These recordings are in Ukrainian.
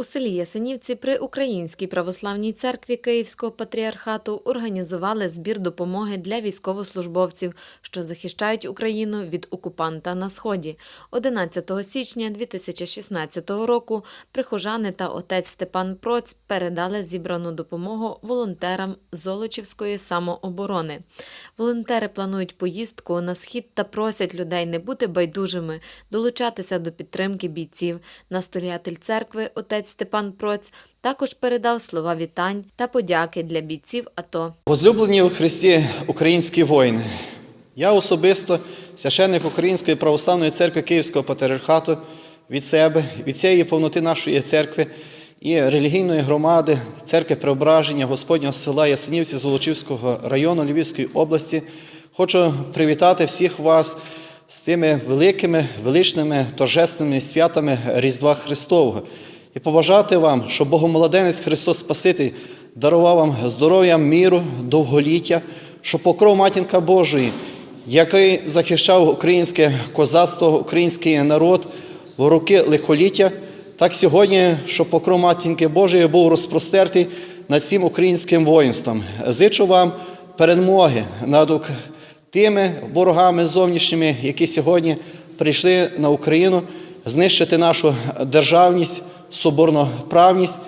У селі Ясенівці при Українській православній церкві Київського патріархату організували збір допомоги для військовослужбовців, що захищають Україну від окупанта на сході. 11 січня 2016 року прихожани та отець Степан Проць передали зібрану допомогу волонтерам Золочівської самооборони. Волонтери планують поїздку на схід та просять людей не бути байдужими, долучатися до підтримки бійців. Настоятель церкви отець Степан Проць також передав слова вітань та подяки для бійців АТО. Возлюблені у Христі українські воїни, я особисто, священник Української православної церкви Київського патріархату, від себе, від цієї повноти нашої церкви і релігійної громади, церкви Преображення Господнього села Ясенівці Золочівського району Львівської області, хочу привітати всіх вас з тими великими, величними торжественними святами Різдва Христового і побажати вам, щоб Богомолоденець Христос Спаситель дарував вам здоров'я, міру, довголіття, щоб покров Матінка Божої, який захищав українське козацтво, український народ в роки лихоліття, так сьогодні, щоб покров Матінки Божої був розпростертий над всім українським воїнством. Зичу вам перемоги над тими ворогами зовнішніми, які сьогодні прийшли на Україну знищити нашу державність, соборноправність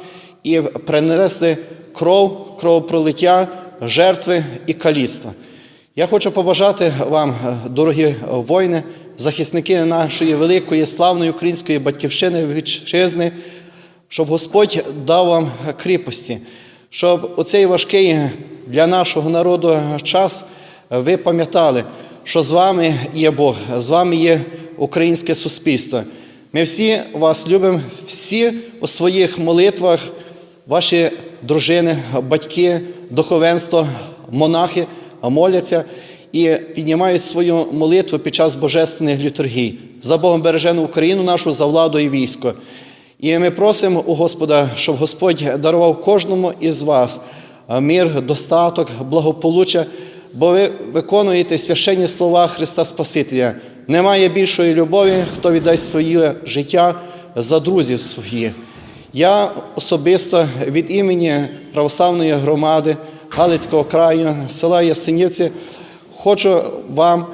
і принесли кров, кровопролиття, жертви і каліцтва. Я хочу побажати вам, дорогі воїни, захисники нашої великої славної української батьківщини вітчизни, щоб Господь дав вам кріпості, щоб у цей важкий для нашого народу час ви пам'ятали, що з вами є Бог, з вами є українське суспільство. Ми всі вас любимо, всі у своїх молитвах, ваші дружини, батьки, духовенство, монахи моляться і піднімають свою молитву під час божественних літургій. За Богом бережену Україну нашу, за владу і військо. І ми просимо у Господа, щоб Господь дарував кожному із вас мир, достаток, благополуччя, бо ви виконуєте священні слова Христа Спасителя. Немає більшої любові, хто віддасть своє життя за друзів своїх. Я особисто від імені православної громади Галицького краю, села Ясенівці, хочу вам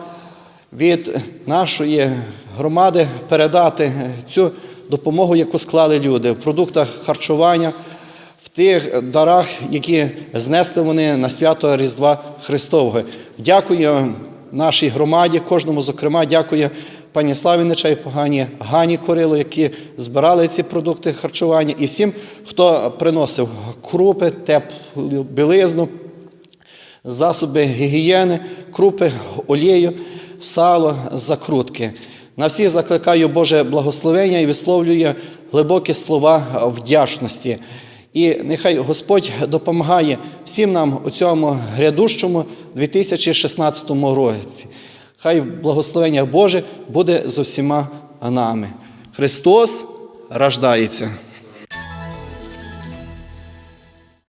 від нашої громади передати цю допомогу, яку склали люди в продуктах харчування, в тих дарах, які знесли вони на свято Різдва Христового. Дякую нашій громаді, кожному, зокрема, дякую пані Славі Нечайпогані, Гані Корило, які збирали ці продукти харчування, і всім, хто приносив крупи, теплу білизну, засоби гігієни, крупи, олію, сало, закрутки. На всіх закликаю Боже благословення і висловлюю глибокі слова вдячності. І нехай Господь допомагає всім нам у цьому грядущому 2016 році. Хай благословення Боже буде з усіма нами. Христос рождається.